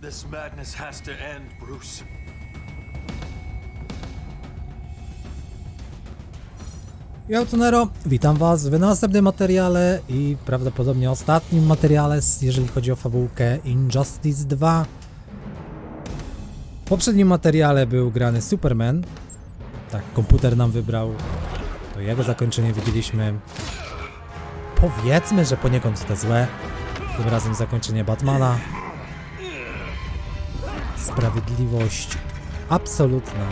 This madness has to end, Bruce. Ja Tunero, witam was w następnym materiale i prawdopodobnie ostatnim materiale, jeżeli chodzi o fabułkę Injustice 2. W poprzednim materiale był grany Superman. Tak, komputer nam wybrał. To jego zakończenie widzieliśmy. Powiedzmy, że poniekąd te złe. Tym razem zakończenie Batmana. Sprawiedliwość absolutna.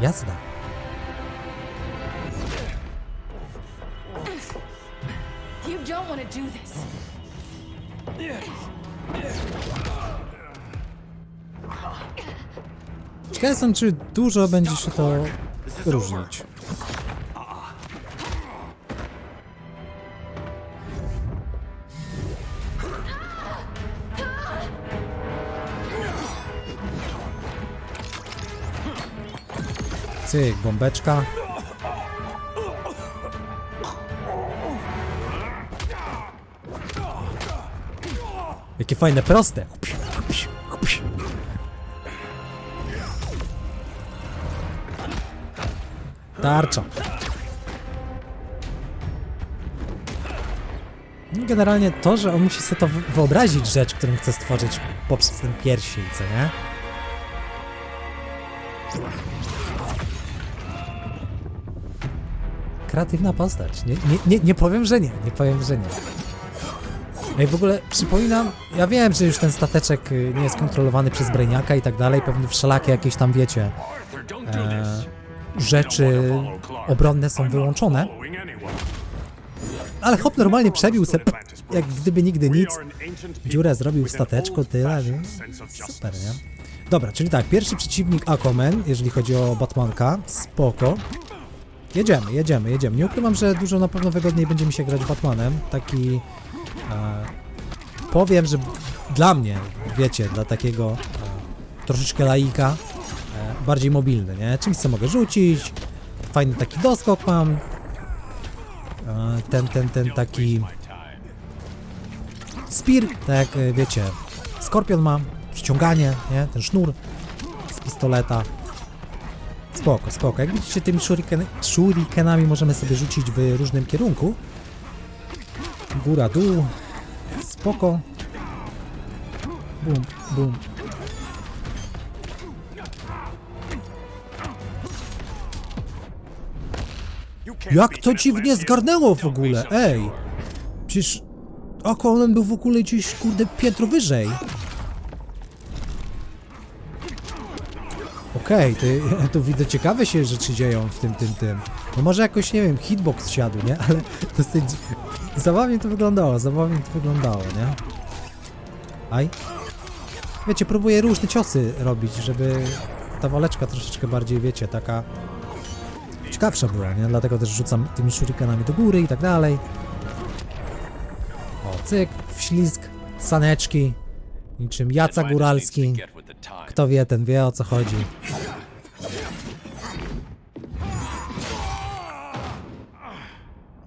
Jazda. You don't want to do this. Ciekaw jestem, czy dużo będzie się to różnić. Cyk, bombeczka. Jakie fajne, proste. Tarcza. No Generalnie to, że on musi sobie to wy- wyobrazić rzecz, którą chce stworzyć poprzez ten pierścień, co nie? Kreatywna postać. Nie, nie, nie, nie powiem, że nie. Nie powiem, że nie. No i w ogóle przypominam, ja wiem, że już ten stateczek y, nie jest kontrolowany przez Brainiaka i tak dalej, pewnie wszelakie jakieś tam, wiecie, e, rzeczy obronne są wyłączone, ale hop normalnie przebił se, jak gdyby nigdy nic, dziurę zrobił w stateczku, tyle, nie? super, nie? Dobra, czyli tak, pierwszy przeciwnik Aquaman, jeżeli chodzi o Batmanka, spoko. Jedziemy, jedziemy, jedziemy. Nie ukrywam, że dużo na pewno wygodniej będzie mi się grać Batmanem, taki... E, powiem, że dla mnie, wiecie, dla takiego e, troszeczkę laika, e, bardziej mobilny, nie? Czymś co mogę rzucić, fajny taki doskok mam, e, ten, ten, ten taki spear, tak e, wiecie, skorpion ma, przyciąganie, nie? Ten sznur z pistoleta. Spoko, spoko. Jak widzicie, tymi shuriken, shurikenami możemy sobie rzucić w różnym kierunku. Góra, dół. Spoko. Bum, bum. Jak to dziwnie zgarnęło w ogóle, ej! Przecież Aquaman był w ogóle gdzieś, kurde, piętro wyżej. Okej, ty, tu widzę ciekawe się rzeczy dzieją w tym, tym, tym. No może jakoś, nie wiem, hitbox siadł, nie? Ale dosyć zabawnie to wyglądało, zabawnie to wyglądało, nie? Aj. Wiecie, próbuję różne ciosy robić, żeby ta waleczka troszeczkę bardziej, wiecie, taka ciekawsza była, nie? Dlatego też rzucam tymi shurikenami do góry i tak dalej. O, cyk, wślizg, saneczki, niczym Jaca Góralski. Kto wie, ten wie o co chodzi.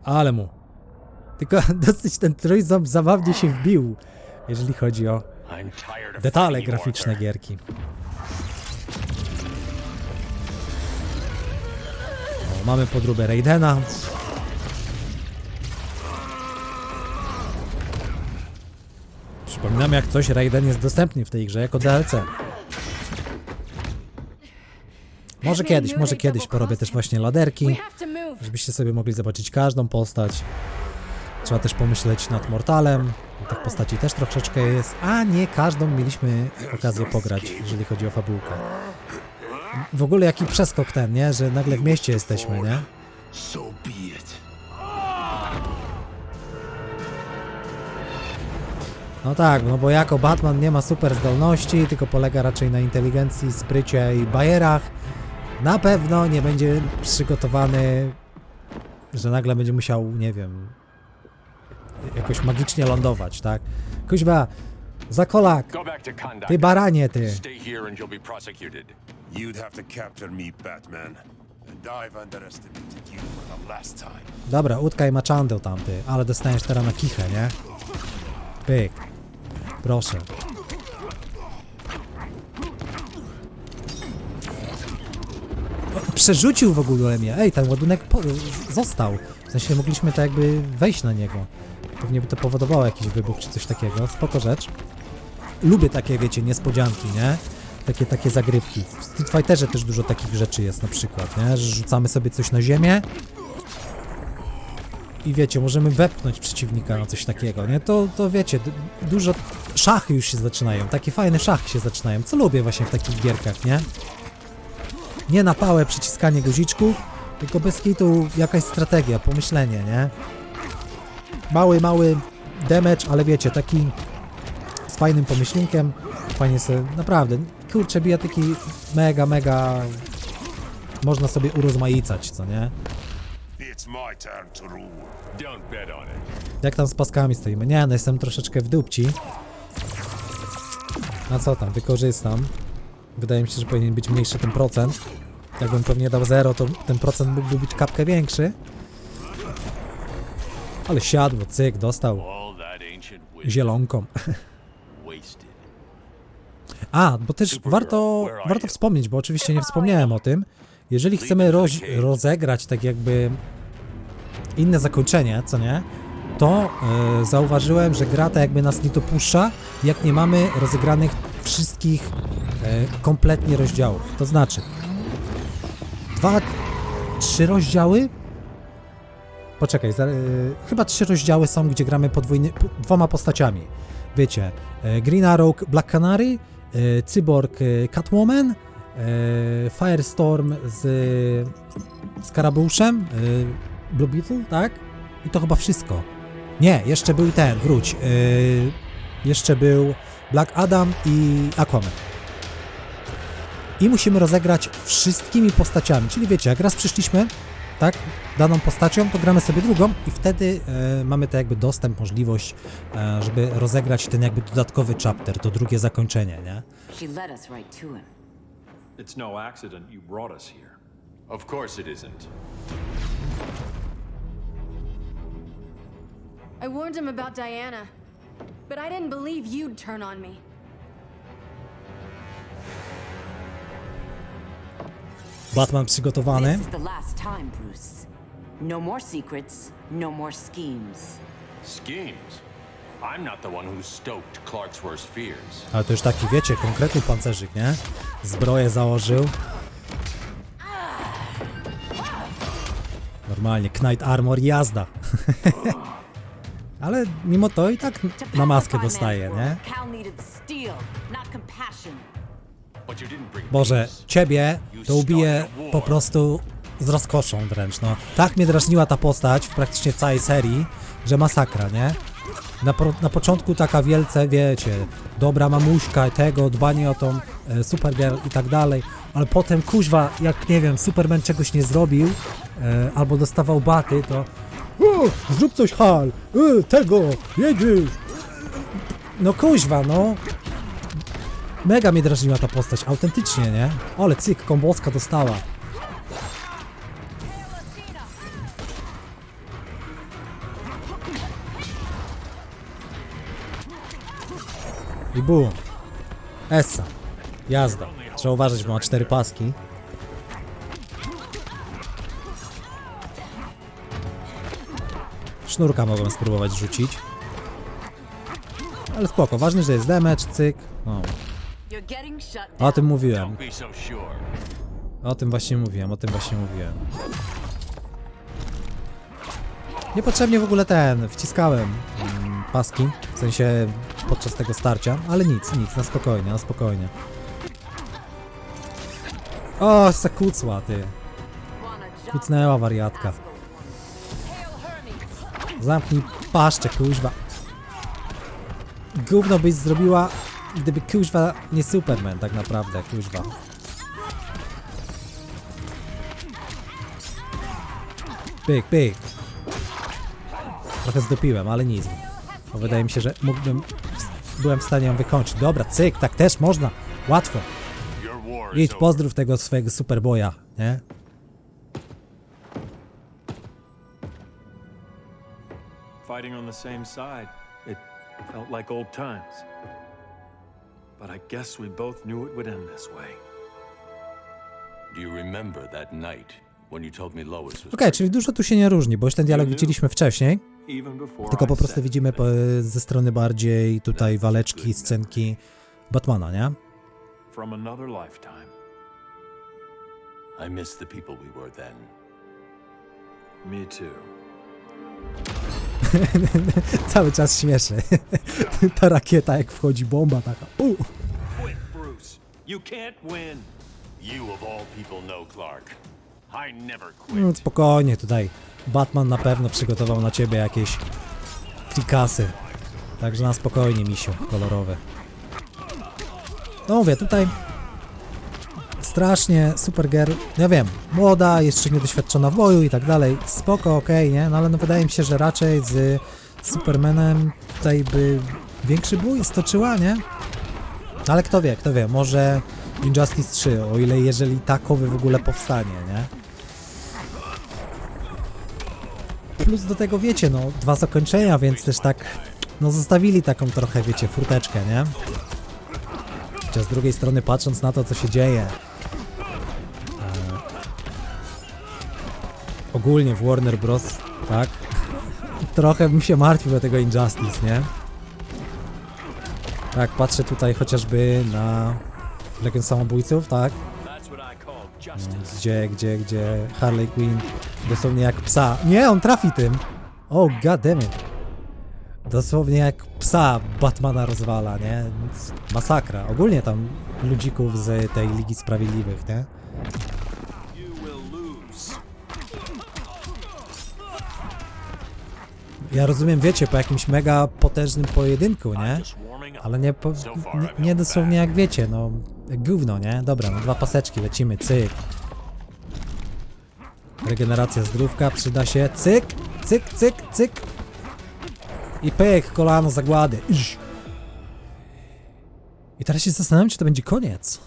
Ale mu. Tylko dosyć ten trójząb zabawnie się wbił, jeżeli chodzi o detale graficzne gierki. O, mamy podróbę Raidena. Przypominam jak coś, Raiden jest dostępny w tej grze jako DLC. Może kiedyś, może kiedyś porobię też właśnie laderki. Żebyście sobie mogli zobaczyć każdą postać. Trzeba też pomyśleć nad Mortalem, tych postaci też troszeczkę jest, a nie każdą mieliśmy okazję pograć, jeżeli chodzi o fabułkę. W ogóle jaki przeskok ten, nie? Że nagle w mieście jesteśmy, nie? No tak, no bo jako Batman nie ma super zdolności, tylko polega raczej na inteligencji, sprycie i bajerach. Na pewno nie będzie przygotowany, że nagle będzie musiał, nie wiem, jakoś magicznie lądować, tak? Kuźba, zakolak, ty baranie, ty. Dobra, utkaj machandę tamty, ale dostaniesz teraz na kichę, nie? Pyk. Proszę. Przerzucił w ogóle mnie. Ej, ten ładunek został. W sensie mogliśmy tak jakby wejść na niego. Pewnie by to powodowało jakiś wybuch czy coś takiego. Spoko rzecz. Lubię takie, wiecie, niespodzianki, nie? Takie, takie zagrywki. W Street Fighterze też dużo takich rzeczy jest na przykład, nie? Że rzucamy sobie coś na ziemię i wiecie, możemy wepchnąć przeciwnika na coś takiego, nie? To, to wiecie, dużo szachy już się zaczynają, takie fajne szachy się zaczynają, co lubię właśnie w takich gierkach, nie? Nie na pałę przyciskanie guziczków, tylko bez kitu jakaś strategia, pomyślenie, nie? Mały, mały damage, ale wiecie, taki z fajnym pomyślnikiem, fajnie sobie, naprawdę, kurczę, bijatyki mega, mega można sobie urozmaicać, co nie? Jak tam z paskami stoimy? Nie, no jestem troszeczkę w dupci. A co tam, wykorzystam. Wydaje mi się, że powinien być mniejszy ten procent. Jakbym pewnie dał 0, to ten procent mógłby być kapkę większy. Ale siadło, cyk, dostał zielonką. A, bo też warto, warto wspomnieć, bo oczywiście nie wspomniałem o tym. Jeżeli chcemy roz, rozegrać tak jakby inne zakończenie, co nie? To e, zauważyłem, że gra tak jakby nas nie dopuszcza, jak nie mamy rozegranych wszystkich e, kompletnie rozdziałów. To znaczy, dwa, trzy rozdziały. Poczekaj, za, e, chyba trzy rozdziały są, gdzie gramy podwójny, dwoma postaciami. Wiecie, Green Arrow, Black Canary, Cyborg, Catwoman, Firestorm z e, Blue Beetle, tak? I to chyba wszystko. Nie, jeszcze był ten, wróć. e, jeszcze był Black Adam i Aquaman. I musimy rozegrać wszystkimi postaciami. Czyli wiecie, jak raz przyszliśmy, tak, daną postacią, to gramy sobie drugą i wtedy e, mamy to jakby dostęp, możliwość, e, żeby rozegrać ten jakby dodatkowy chapter, to drugie zakończenie, nie? She led us right to him. It's no accident you brought us here. Of course it isn't. I warned him about Diana, but I didn't believe you'd turn on me. Batman przygotowany. This is the last time, Bruce. No more secrets, no more schemes. Schemes. I'm not the one who stoked Clark's worst fears. Ale to już taki, wiecie, konkretny pancerzyk, nie? Zbroję założył. Normalnie, Knight Armor, jazda. Ale mimo to i tak na maskę dostaje, nie? Boże, ciebie to ubije po prostu z rozkoszą wręcz, no. Tak mnie drażniła ta postać w praktycznie całej serii, że masakra, nie? Na, pro, na początku taka wielce, wiecie, dobra mamuśka, tego, dbanie o tą e, Supergirl i tak dalej, ale potem kuźwa, jak nie wiem, Superman czegoś nie zrobił, e, albo dostawał baty, to zrób coś Hal, e, tego, jedziesz. No kuźwa, no. Mega mnie drażniła ta postać, autentycznie, nie? Ale cyk, komboska dostała. I bum. Essa. Jazda. Trzeba uważać, bo ma cztery paski. Sznurka mogłem spróbować rzucić. Ale spoko, ważne, że jest damage, cyk. No, getting shut o tym mówiłem. O tym właśnie mówiłem, o tym właśnie mówiłem. Niepotrzebnie w ogóle ten, wciskałem mm, paski, w sensie podczas tego starcia, ale nic, nic, na spokojnie, na spokojnie. O, zakucła ty, kucnęła wariatka. Zamknij paszczę, kuźwa. Gówno byś zrobiła, gdyby kuźwa nie Superman tak naprawdę, kuźwa. Pyk, pyk. Trochę zdopiłem, ale nic. Bo wydaje mi się, że mógłbym... Byłem w stanie ją wykończyć. Dobra, cyk, tak też można. Łatwo. Idź, pozdrów tego swojego Superboya, nie? Fighting on the same side, it felt like old times. But I guess we both knew it would end this way. Do you remember that night when you told me Lois was Okej, czyli dużo tu się nie różni, bo już ten dialog widzieliśmy wcześniej, tylko po prostu widzimy po, ze strony bardziej tutaj waleczki, scenki Batmana, nie? From another lifetime. I miss the people we were then. Me too. Cały czas śmieszy. Ta rakieta jak wchodzi, bomba taka. U. Quit, Bruce. You can't win. You of all people know Clark. I never quit. No, spokojnie tutaj. Batman na pewno przygotował na ciebie jakieś frikasy. Także na spokojnie, misiu, kolorowe. No mówię, tutaj strasznie Supergirl, ja wiem, młoda, jeszcze niedoświadczona w boju i tak dalej, spoko, okej, nie? No ale no wydaje mi się, że raczej z Supermanem tutaj by większy bój stoczyła, nie? Ale kto wie, kto wie, może Injustice 3, o ile jeżeli takowy w ogóle powstanie, nie? Plus do tego wiecie, no, dwa zakończenia, więc też tak, no zostawili taką trochę, wiecie, furteczkę, nie? Chociaż z drugiej strony patrząc na to, co się dzieje e, ogólnie w Warner Bros., tak? Trochę bym się martwił o tego Injustice, nie? Tak, patrzę tutaj chociażby na Legion Samobójców, tak? Gdzie, gdzie, gdzie Harley Quinn dosłownie jak psa. Nie, on trafi tym! Oh, god damn it. Dosłownie jak psa Batmana rozwala, nie? Masakra. Ogólnie tam ludzików z tej Ligi Sprawiedliwych, nie? Ja rozumiem, wiecie, po jakimś mega potężnym pojedynku, nie? Ale nie, po, nie, nie dosłownie jak wiecie, no gówno, nie? Dobra, no dwa paseczki, lecimy, cyk. Regeneracja zdrówka, przyda się, cyk, cyk, cyk, cyk. I pyk, kolano zagłady. Iż. I teraz się zastanawiam, czy to będzie koniec.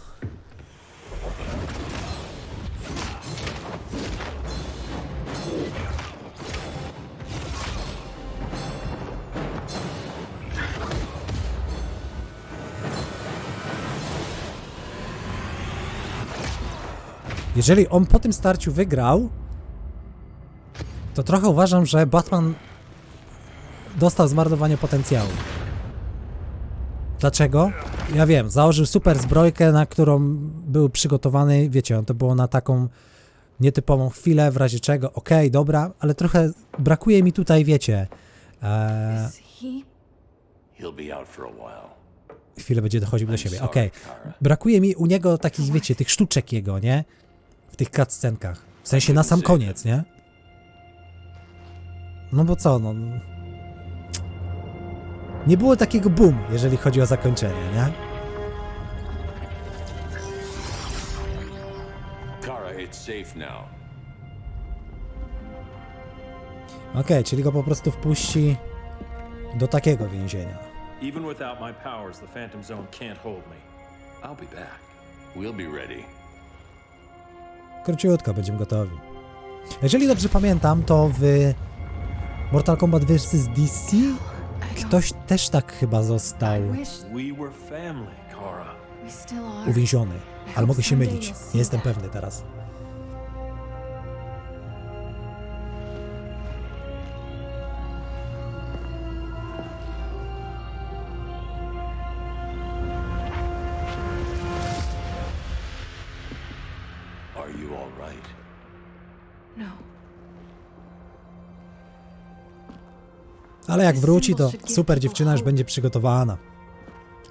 Jeżeli on po tym starciu wygrał, to trochę uważam, że Batman dostał zmarnowanie potencjału. Dlaczego? Ja wiem, założył super zbrojkę, na którą był przygotowany, wiecie, on to było na taką nietypową chwilę, w razie czego, okej, dobra, ale trochę brakuje mi tutaj, wiecie, e, chwilę będzie dochodził do siebie, okej. Brakuje mi u niego takich, wiecie, tych sztuczek jego, nie? W tych cutscenkach. W sensie na sam koniec, nie? No bo co, no... Nie było takiego boom, jeżeli chodzi o zakończenie, nie? Kara, it's safe now. Okej, czyli go po prostu wpuści do takiego więzienia. Even without my powers, the Phantom Zone can't hold me. I'll be back. We'll be ready. Króciutko, będziemy gotowi. Jeżeli dobrze pamiętam, to w Mortal Kombat vs. DC ktoś też tak chyba został uwięziony. Ale mogę się mylić, nie jestem pewny teraz. Ale jak wróci, to super dziewczyna już będzie przygotowana.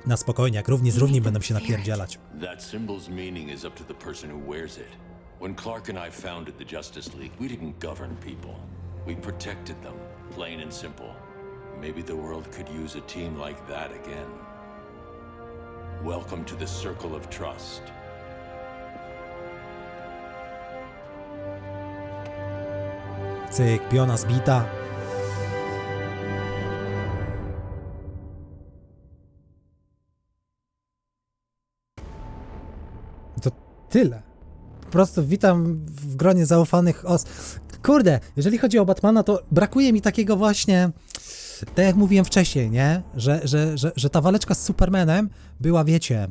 Na spokojnie, jak równi z równi będą się napierdzielać. That symbol's meaning is up to the person who wears it. When Clark and I founded the Justice League, we didn't govern people. We protected them, plain and simple. Maybe the world could use a team like that again. Welcome to the Circle of Trust. Cyk, piona zbita. Tyle. Po prostu witam w gronie zaufanych os... Kurde, jeżeli chodzi o Batmana, to brakuje mi takiego właśnie... Tak jak mówiłem wcześniej, nie? Że, że, że, że ta waleczka z Supermanem była, wiecie,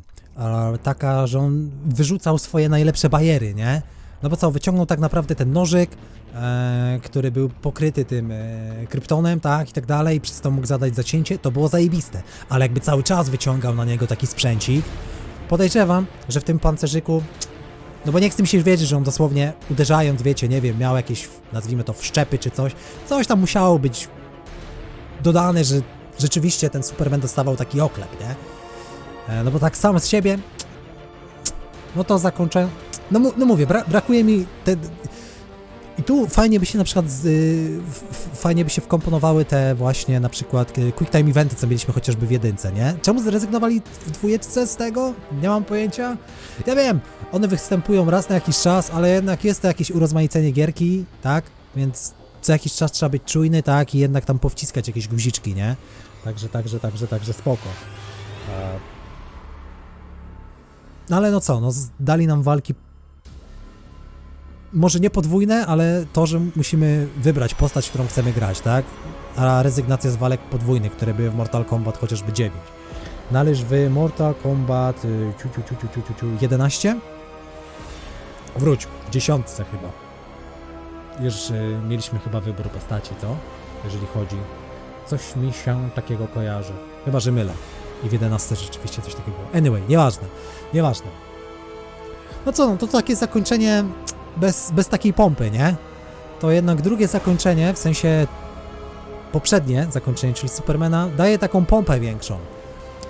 taka, że on wyrzucał swoje najlepsze bajery, nie? No bo co, wyciągnął tak naprawdę ten nożyk, e, który był pokryty tym e, kryptonem, tak, i tak dalej, przez to mógł zadać zacięcie, to było zajebiste. Ale jakby cały czas wyciągał na niego taki sprzęcik, podejrzewam, że w tym pancerzyku, no bo nie chcę mi się wierzyć, że on dosłownie uderzając, wiecie, nie wiem, miał jakieś, nazwijmy to, wszczepy czy coś, coś tam musiało być dodane, że rzeczywiście ten Superman dostawał taki oklep, nie? E, No bo tak sam z siebie, no to zakończę. No, no mówię, bra brakuje mi te. I tu fajnie by się na przykład z, y, fajnie by się wkomponowały te właśnie na przykład y, quick time eventy, co mieliśmy chociażby w jedynce, nie? Czemu zrezygnowali w dwójeczce z tego? Nie mam pojęcia. Ja wiem, one występują raz na jakiś czas, ale jednak jest to jakieś urozmaicenie gierki, tak? Więc co jakiś czas trzeba być czujny, tak? I jednak tam powciskać jakieś guziczki, nie? Także, także, także, także spoko. E, No ale no co, no dali nam walki może nie podwójne, ale to, że musimy wybrać postać, którą chcemy grać, tak? A rezygnacja z walek podwójnych, które były w Mortal Kombat chociażby 9. Należ w Mortal Kombat y, ciu, ciu, ciu, ciu, ciu, ciu, ciu, 11? Wróć, w dziesiątce chyba. Już y, mieliśmy chyba wybór postaci, co? Jeżeli chodzi. Coś mi się takiego kojarzy. Chyba, że mylę. I w 11 rzeczywiście coś takiego było. Anyway, nieważne. Nieważne. No co, no to takie zakończenie bez, bez takiej pompy, nie? To jednak drugie zakończenie, w sensie poprzednie zakończenie, czyli Supermana, daje taką pompę większą.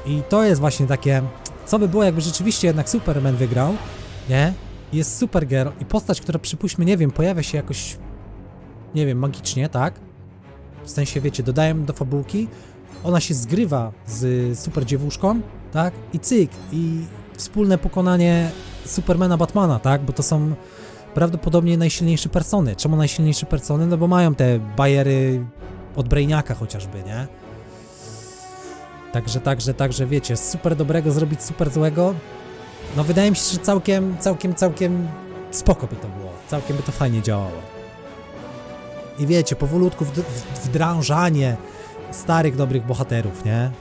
I to jest właśnie takie, co by było, jakby rzeczywiście jednak Superman wygrał, nie? Jest Supergirl i postać, która przypuśćmy, nie wiem, pojawia się jakoś, nie wiem, magicznie, tak? W sensie, wiecie, dodają do fabułki, ona się zgrywa z super dziewuszką, tak? I cyk, i wspólne pokonanie Supermana, Batmana, tak? Bo to są prawdopodobnie najsilniejsze persony. Czemu najsilniejsze persony? No bo mają te bajery od Brainiaka chociażby, nie? Także, także, także, wiecie, super dobrego zrobić super złego, no wydaje mi się, że całkiem, całkiem, całkiem spoko by to było. Całkiem by to fajnie działało. I wiecie, powolutku wd- w- wdrażanie starych, dobrych bohaterów, nie?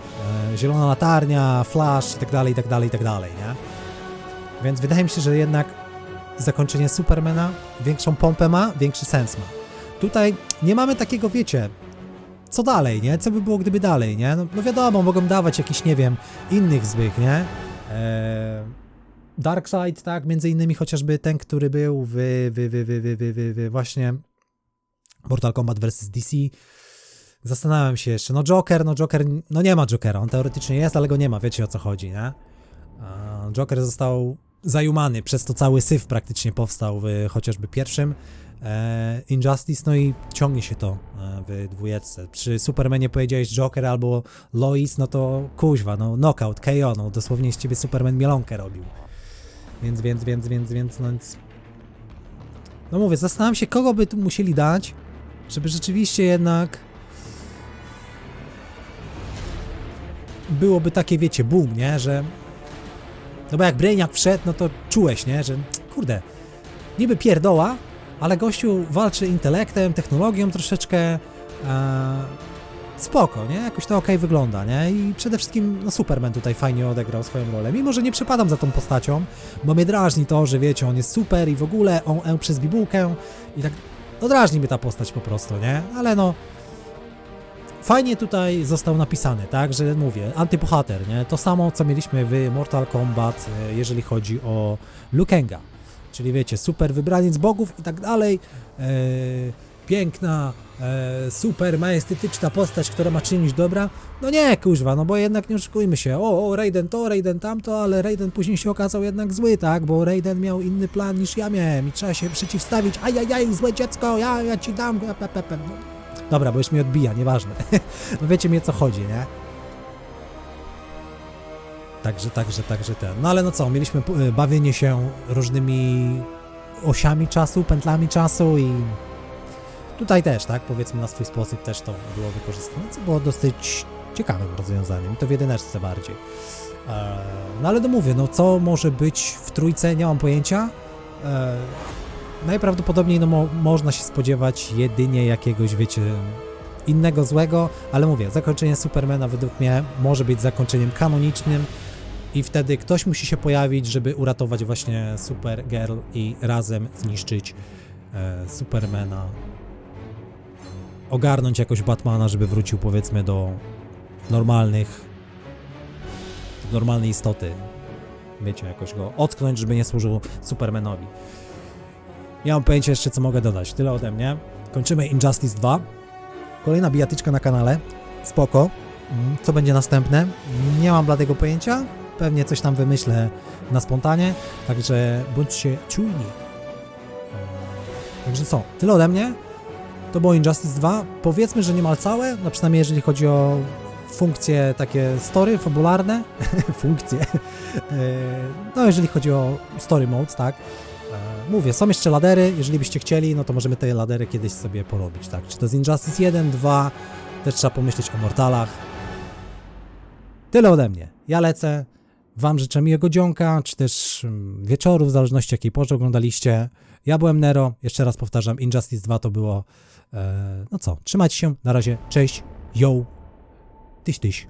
E, Zielona latarnia, Flash i tak dalej, i tak dalej, i tak dalej, nie? Więc wydaje mi się, że jednak zakończenie Supermana większą pompę ma, większy sens ma. Tutaj nie mamy takiego, wiecie, co dalej, nie? Co by było, gdyby dalej, nie? No, no wiadomo, mogą dawać jakiś, nie wiem, innych złych, nie? Eee, Darkseid, tak? Między innymi chociażby ten, który był w, w, w, w, w, w, w, właśnie Mortal Kombat vs. DC. Zastanawiam się jeszcze, no Joker, no Joker, no nie ma Jokera, on teoretycznie jest, ale go nie ma, wiecie o co chodzi, nie? Joker został zajumany, przez to cały syf praktycznie powstał w chociażby pierwszym e, Injustice, no i ciągnie się to e, w dwójeczce. Przy Supermanie powiedziałeś Joker albo Lois, no to kuźwa, no knockout, KO, no dosłownie z ciebie Superman mielonkę robił. Więc, więc, więc, więc, więc, no więc... No mówię, zastanawiam się, kogo by tu musieli dać, żeby rzeczywiście jednak byłoby takie, wiecie, boom, nie, że no bo jak Brainiac wszedł, no to czułeś, nie, że kurde, niby pierdoła, ale gościu walczy intelektem, technologią troszeczkę, e, spoko, nie, jakoś to okej wygląda, nie, i przede wszystkim, no Superman tutaj fajnie odegrał swoją rolę, mimo, że nie przepadam za tą postacią, bo mnie drażni to, że wiecie, on jest super i w ogóle, on e przez bibułkę i tak, no drażni mnie ta postać po prostu, nie, ale no, fajnie tutaj został napisany, tak, że mówię, antybohater, nie? To samo, co mieliśmy w Mortal Kombat, e, jeżeli chodzi o Lukenga. Czyli wiecie, super wybraniec bogów i tak dalej, e, piękna, e, super majestetyczna postać, która ma czynić dobra. No nie, kuźwa, no bo jednak nie oszukujmy się, o, o, Raiden to, Raiden tamto, ale Raiden później się okazał jednak zły, tak, bo Raiden miał inny plan niż ja miałem i trzeba się przeciwstawić, ajajaj, złe dziecko, ja, ja ci dam, pe, pe, pe. Dobra, bo już mi odbija, nieważne. no wiecie mi co chodzi, nie? Także, także, także ten. No ale no co, mieliśmy y, bawienie się różnymi osiami czasu, pętlami czasu i tutaj też, tak, powiedzmy na swój sposób też to było wykorzystane, co było dosyć ciekawym rozwiązaniem, to w jedyneczce bardziej. E, no ale no mówię, no co może być w trójce, nie mam pojęcia. E, najprawdopodobniej no, mo można się spodziewać jedynie jakiegoś, wiecie, innego złego, ale mówię, zakończenie Supermana według mnie może być zakończeniem kanonicznym i wtedy ktoś musi się pojawić, żeby uratować właśnie Supergirl i razem zniszczyć e, Supermana. Ogarnąć jakoś Batmana, żeby wrócił powiedzmy do normalnych normalnej istoty. Wiecie, jakoś go ocknąć, żeby nie służył Supermanowi. Nie mam pojęcia jeszcze, co mogę dodać. Tyle ode mnie. Kończymy Injustice 2. Kolejna bijatyczka na kanale. Spoko. Mm, Co będzie następne? Nie mam bladego pojęcia. Pewnie coś tam wymyślę na spontanie. Także bądźcie czujni. Także co? Tyle ode mnie. To było Injustice 2. Powiedzmy, że niemal całe. No przynajmniej jeżeli chodzi o funkcje takie story, fabularne. funkcje. Eee, No jeżeli chodzi o story modes, tak. Mówię, są jeszcze ladery, jeżeli byście chcieli, no to możemy te ladery kiedyś sobie porobić, tak? Czy to jest Injustice 1, 2, też trzeba pomyśleć o Mortalach. Tyle ode mnie. Ja lecę. Wam życzę miłego dzionka, czy też mm, wieczoru, w zależności jakiej porze oglądaliście. Ja byłem Nero, jeszcze raz powtarzam, Injustice 2 to było... E, no co, trzymajcie się, na razie, cześć, yo, tyś tyś.